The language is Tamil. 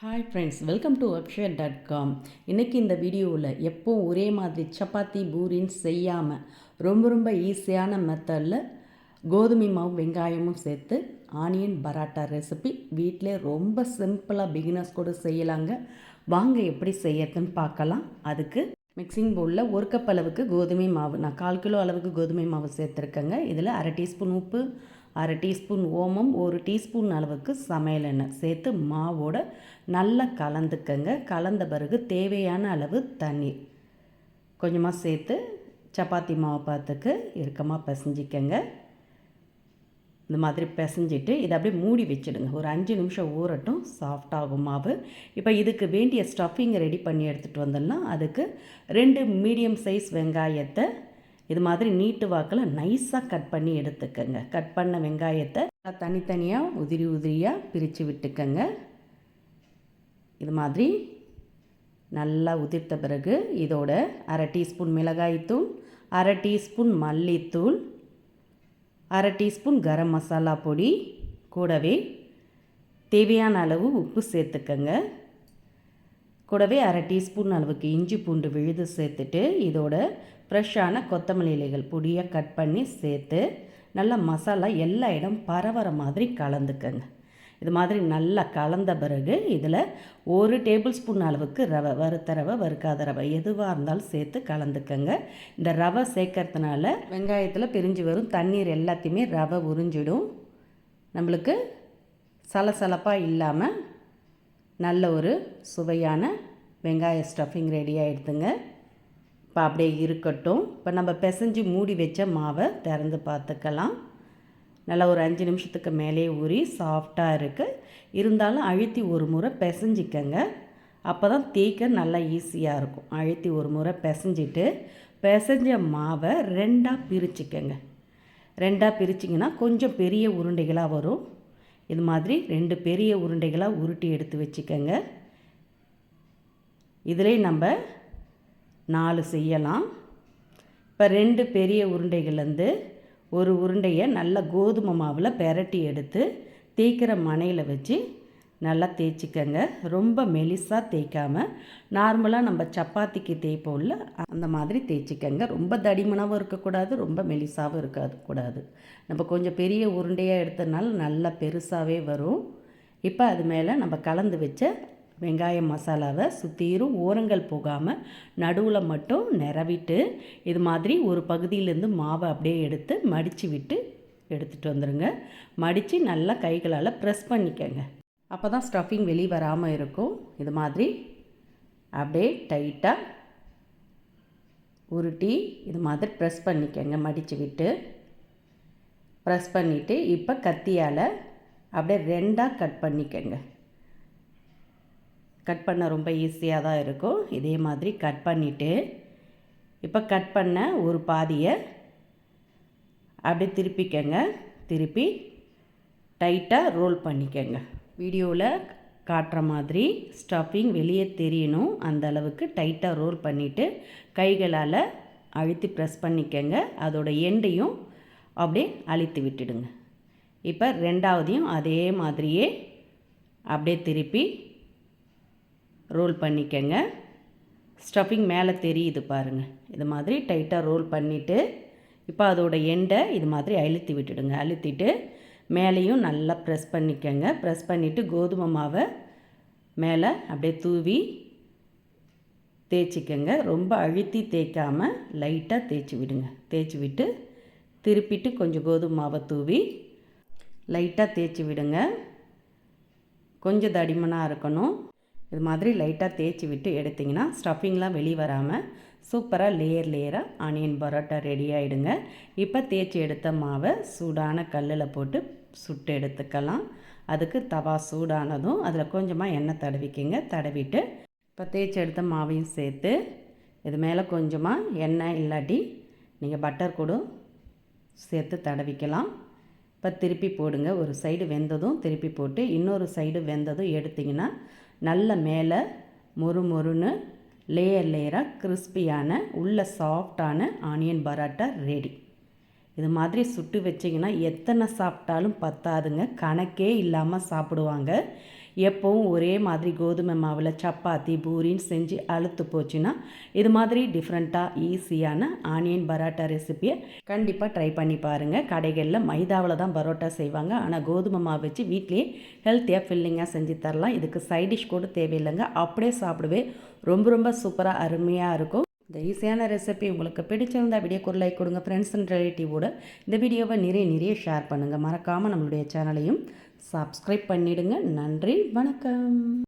Hi friends welcome to Apshar dot com இன்றைக்கி இந்த வீடியோவில் எப்போவும் ஒரே மாதிரி சப்பாத்தி பூரின்னு செய்யாமல் ரொம்ப ரொம்ப ஈஸியான மெத்தடில் கோதுமை மாவு வெங்காயமும் சேர்த்து ஆனியன் பராட்டா ரெசிபி வீட்டிலே ரொம்ப சிம்பிளாக பிகினர்ஸ் கூட செய்யலாங்க. வாங்க எப்படி செய்யறதுன்னு பார்க்கலாம். அதுக்கு மிக்சிங் பவுலில் ஒரு கப் அளவுக்கு கோதுமை மாவு நான் கால் கிலோ அளவுக்கு கோதுமை மாவு சேர்த்துருக்கேங்க. இதில் அரை டீஸ்பூன் உப்பு அரை டீஸ்பூன் ஓமம் ஒரு டீஸ்பூன் அளவுக்கு சமையல் எண்ணெய் சேர்த்து மாவோட நல்லா கலந்துக்கங்க. கலந்த பிறகு தேவையான அளவு தண்ணீர் கொஞ்சமாக சேர்த்து சப்பாத்தி மாவு பார்த்துக்கு இறுக்கமாக பிசைஞ்சிக்கங்க. இந்த மாதிரி பிசைஞ்சிட்டு இதை அப்படியே மூடி வச்சுடுங்க. ஒரு அஞ்சு நிமிஷம் ஊறட்டும். சாஃப்டாகும் மாவு. இப்போ இதுக்கு வேண்டிய ஸ்டஃபிங் ரெடி பண்ணி எடுத்துகிட்டு வந்தோம்னா அதுக்கு ரெண்டு மீடியம் சைஸ் வெங்காயத்தை இது மாதிரி நீட்டு வாக்கில் நைஸாக கட் பண்ணி எடுத்துக்கங்க. கட் பண்ண வெங்காயத்தை தனித்தனியாக உதிரி உதிரியாக பிரித்து விட்டுக்கங்க. இது மாதிரி நல்லா உதிர்த்த பிறகு இதோட அரை டீஸ்பூன் மிளகாய்த்தூள் அரை டீஸ்பூன் மல்லித்தூள் அரை டீஸ்பூன் கரம் மசாலா பொடி கூடவே தேவையான அளவு உப்பு சேர்த்துக்கங்க. கூடவே அரை டீஸ்பூன் அளவுக்கு இஞ்சி பூண்டு விழுது சேர்த்துட்டு இதோட ஃப்ரெஷ்ஷான கொத்தமல்லி இலைகள் பொடியாக கட் பண்ணி சேர்த்து நல்லா மசாலா எல்லா இடம் பரவற மாதிரி கலந்துக்கங்க. இது மாதிரி நல்லா கலந்த பிறகு இதில் ஒரு டேபிள் ஸ்பூன் அளவுக்கு ரவை வறுத்த ரவை வறுக்காத ரவை எதுவாக இருந்தாலும் சேர்த்து கலந்துக்கங்க. இந்த ரவை சேர்க்கறதுனால வெங்காயத்தில் பிரிஞ்சு வரும் தண்ணீர் எல்லாத்தையுமே ரவை உறிஞ்சிடும். நம்மளுக்கு சலசலப்பாக இல்லாமல் நல்ல ஒரு சுவையான வெங்காய ஸ்டஃபிங் ரெடி ஆகிடுதுங்க இப்போ அப்படியே இருக்கட்டும். இப்போ நம்ம பிசைஞ்சு மூடி வச்ச மாவை திறந்து பார்த்துக்கலாம். நல்லா ஒரு அஞ்சு நிமிஷத்துக்கு மேலே ஊறி சாஃப்டாக இருக்குது இருந்தாலும் அழுத்தி ஒரு முறை பிசைஞ்சிக்கங்க. அப்போ தான் தேய்க்க நல்லா ஈஸியாக இருக்கும். அழுத்தி ஒரு முறை பிசைஞ்சிட்டு பிசைஞ்ச மாவை ரெண்டாக பிரிச்சுக்கங்க. ரெண்டாக பிரிச்சிங்கன்னா கொஞ்சம் பெரிய உருண்டைகளாக வரும். இது மாதிரி ரெண்டு பெரிய உருண்டைகளாக உருட்டி எடுத்து வச்சுக்கோங்க. இதிலே நம்ம நாலு செய்யலாம். இப்போ ரெண்டு பெரிய உருண்டைகள்லேருந்து ஒரு உருண்டையை நல்லா கோதுமை மாவில் பெரட்டி எடுத்து தேய்க்கிற மனையில் வச்சு நல்லா தேய்ச்சிக்கங்க. ரொம்ப மெலிசாக தேய்க்காமல் நார்மலாக நம்ம சப்பாத்திக்கு தேய்ப்போம்ல அந்த மாதிரி தேய்ச்சிக்கங்க. ரொம்ப தடிமனாகவும் இருக்கக்கூடாது ரொம்ப மெலிசாகவும் இருக்காது கூடாது நம்ம கொஞ்சம் பெரிய உருண்டையாக எடுத்ததுனால நல்லா பெருசாகவே வரும். இப்போ அது மேலே நம்ம கலந்து வச்ச வெங்காய மசாலாவை சுற்றிரும் ஓரங்கள் போகாமல் நடுவில் மட்டும் நிறவிட்டு இது மாதிரி ஒரு பகுதியிலேருந்து மாவை அப்படியே எடுத்து மடித்து விட்டு எடுத்துகிட்டு வந்துடுங்க மடித்து நல்லா கைகளால் ப்ரெஸ் பண்ணிக்கங்க. அப்போ தான் ஸ்டஃபிங் வெளியே வராமல் இருக்கும். இது மாதிரி அப்படியே டைட்டாக உருட்டி இது மாதிரி ப்ரெஸ் பண்ணிக்கங்க. மடித்து விட்டு ப்ரெஸ் பண்ணிவிட்டு இப்போ கத்தியால் அப்படியே ரெண்டாக கட் பண்ணிக்கங்க. கட் பண்ண ரொம்ப ஈஸியாக தான் இருக்கும். இதே மாதிரி கட் பண்ணிவிட்டு இப்போ கட் பண்ண ஒரு பாதியை அப்படியே திருப்பிக்கங்க. திருப்பி டைட்டாக ரோல் பண்ணிக்கங்க. வீடியோவில் காட்டுற மாதிரி ஸ்டஃபிங் வெளியே தெரியணும். அந்த அளவுக்கு டைட்டாக ரோல் பண்ணிவிட்டு கைகளால் அழுத்தி ப்ரெஸ் பண்ணிக்கங்க. அதோட எண்டையும் அப்படியே அழித்து விட்டுடுங்க. இப்போ ரெண்டாவதையும் அதே மாதிரியே அப்படியே திருப்பி ரோல் பண்ணிக்கங்க. ஸ்டஃபிங் மேலே தெரியுது பாருங்கள் இது மாதிரி டைட்டாக ரோல் பண்ணிவிட்டு இப்போ அதோட எண்டை இது மாதிரி அழுத்தி விட்டுடுங்க. அழுத்திட்டு மேலேயும் நல்லா ப்ரெஸ் பண்ணிக்கங்க. ப்ரெஸ் பண்ணிவிட்டு கோதுமை மாவை மேலே அப்படியே தூவி தேய்ச்சிக்கங்க. ரொம்ப அழுத்தி தேய்க்காமல் லைட்டாக தேய்ச்சி விடுங்க. தேய்ச்சி விட்டு திருப்பிட்டு கொஞ்சம் கோதுமை மாவை தூவி லைட்டாக தேய்ச்சி விடுங்க. கொஞ்சம் தடிமனாக இருக்கணும். இது மாதிரி லைட்டாக தேய்ச்சி விட்டு எடுத்திங்கன்னா ஸ்டஃபிங்லாம் வெளியே வராமல் சூப்பராக லேயர் லேயராக ஆனியன் பரோட்டா ரெடி ஆகிடுங்க இப்போ தேய்ச்சி எடுத்த மாவை சூடான கல்லில் போட்டு சுட்டு எடுத்துக்கலாம். அதுக்கு தவா சூடானதும் அதில் கொஞ்சமாக எண்ணெய் தடவிக்கிங்க. தடவிட்டு இப்போ தேய்ச்சி எடுத்த மாவையும் சேர்த்து இது மேலே கொஞ்சமாக எண்ணெய் இல்லாட்டி நீங்கள் பட்டர் கூட சேர்த்து தடவிக்கலாம். இப்போ திருப்பி போடுங்க. ஒரு சைடு வெந்ததும் திருப்பி போட்டு இன்னொரு சைடு வெந்ததும் எடுத்திங்கன்னா நல்ல மேலே மொறு மொறுன்னு லேயர் லேயராக கிறிஸ்பியான உள்ள சாஃப்டான ஆனியன் பராட்டா ரெடி இது மாதிரி சுட்டு வச்சிங்கன்னா எத்தனை சாப்பிட்டாலும் பத்தாதுங்க. கணக்கே இல்லாமல் சாப்பிடுவாங்க. எப்போவும் ஒரே மாதிரி கோதுமை மாவில் சப்பாத்தி பூரின்னு செஞ்சு அழுத்து போச்சுன்னா இது மாதிரி டிஃப்ரெண்ட்டாக ஈஸியான ஆனியன் பரோட்டா ரெசிப்பியை கண்டிப்பாக ட்ரை பண்ணி பாருங்கள் கடைகளில் மைதாவில் தான் பரோட்டா செய்வாங்க. ஆனால் கோதுமை மாவு வச்சு வீட்லேயே ஹெல்த்தியாக ஃபில்லிங்காக செஞ்சு தரலாம். இதுக்கு சைடிஷ் கூட தேவையில்லைங்க. அப்படியே சாப்பிடுவே ரொம்ப ரொம்ப சூப்பராக அருமையாக இருக்கும். இந்த ஈஸியான ரெசிபி உங்களுக்கு பிடிச்சிருந்தா வீடியோக்கு ஒரு லைக் கொடுங்க. ஃப்ரெண்ட்ஸ் அண்ட் ரிலேட்டிவோட இந்த வீடியோவை நிறைய நிறைய ஷேர் பண்ணுங்கள் மறக்காமல் நம்மளுடைய சேனலையும் சப்ஸ்கிரைப் பண்ணிவிடுங்க நன்றி வணக்கம்.